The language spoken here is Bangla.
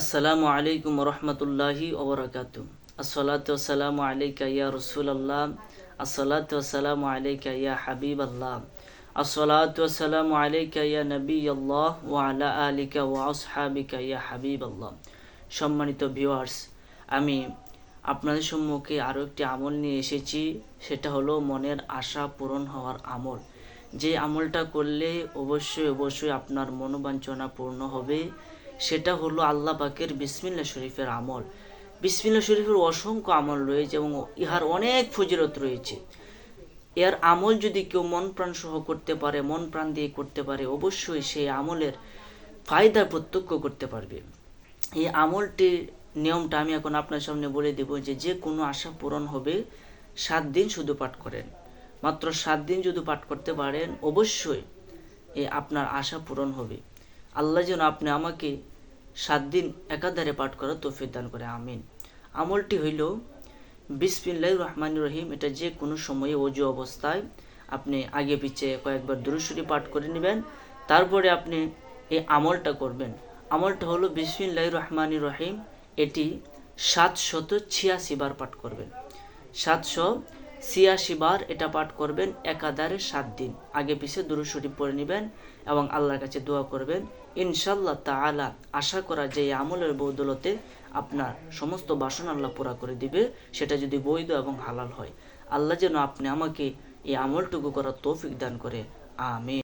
আসসালামু আলাইকুম রহমতুল্লাহি ওবরাকাতু আসসালাতু আসসালামু আলাইকা ইয়া রাসূলুল্লাহ। আসসালাতু আসসালামু আলাইকা ইয়া হাবিবাল্লাহ। আসসালাতু আসসালামু আলাইকা ইয়া নবিয়াল্লাহ ওয়া আলা আলিকা ওয়া আসহাবিকা ইয়া হাবিবাল্লাহ। সম্মানিত ভিউয়ার্স, আমি আপনাদের সম্মুখে আরও একটি আমল নিয়ে এসেছি। সেটা হলো মনের আশা পূরণ হওয়ার আমল। যে আমলটা করলে অবশ্যই অবশ্যই আপনার মনোবাঞ্ছনা পূর্ণ হবে। সেটা হলো আল্লাহ পাকের বিসমিল্লা শরীফের আমল। বিসমিল্লা শরীফের অসংখ্য আমল রয়েছে এবং ইহার অনেক ফজিলত রয়েছে। এর আমল যদি কেউ মন প্রাণ সহ করতে পারে, মন প্রাণ দিয়ে করতে পারে, অবশ্যই সেই আমলের ফায়দা প্রত্যক্ষ করতে পারবে। এই আমলটির নিয়মটা আমি এখন আপনার সামনে বলে দেব যে যে কোনো আশা পূরণ হবে সাত দিন শুধু পাঠ করেন। মাত্র সাত দিন যদি পাঠ করতে পারেন, অবশ্যই এ আপনার আশা পূরণ হবে। আল্লাহ যেন আপনি আমাকে সাত দিন একাধারে পাঠ করার তৌফিক দান করে, আমিন। আমলটি হইল বিসমিল্লাহ রহমান রহিম, এটা যে কোনো সময়ে অজু অবস্থায় আপনি আগে পিছে কয়েকবার দুরুশুরি পাঠ করে নেবেন, তারপরে আপনি এই আমলটা করবেন। আমলটা হলো বিসমিল্লাহ রহমান রহিম, এটি সাতশত ছিয়াশি বার পাঠ করবেন। সাতশো ছিয়াশি বার এটা পাঠ করবেন একাধারে সাত দিন। আগে পিছিয়ে দুরু শরীফ পড়ে নেবেন এবং আল্লাহর কাছে দোয়া করবেন। ইনশাল্লাহ তালা আশা করা যে আমলের বৌদলতে আপনার সমস্ত বাসন আল্লাহ পুরা করে দিবে, সেটা যদি বৈধ এবং হালাল হয়। আল্লাহ যেন আপনি আমাকে এই আমলটুকু করার তৌফিক দান করে। আমিন।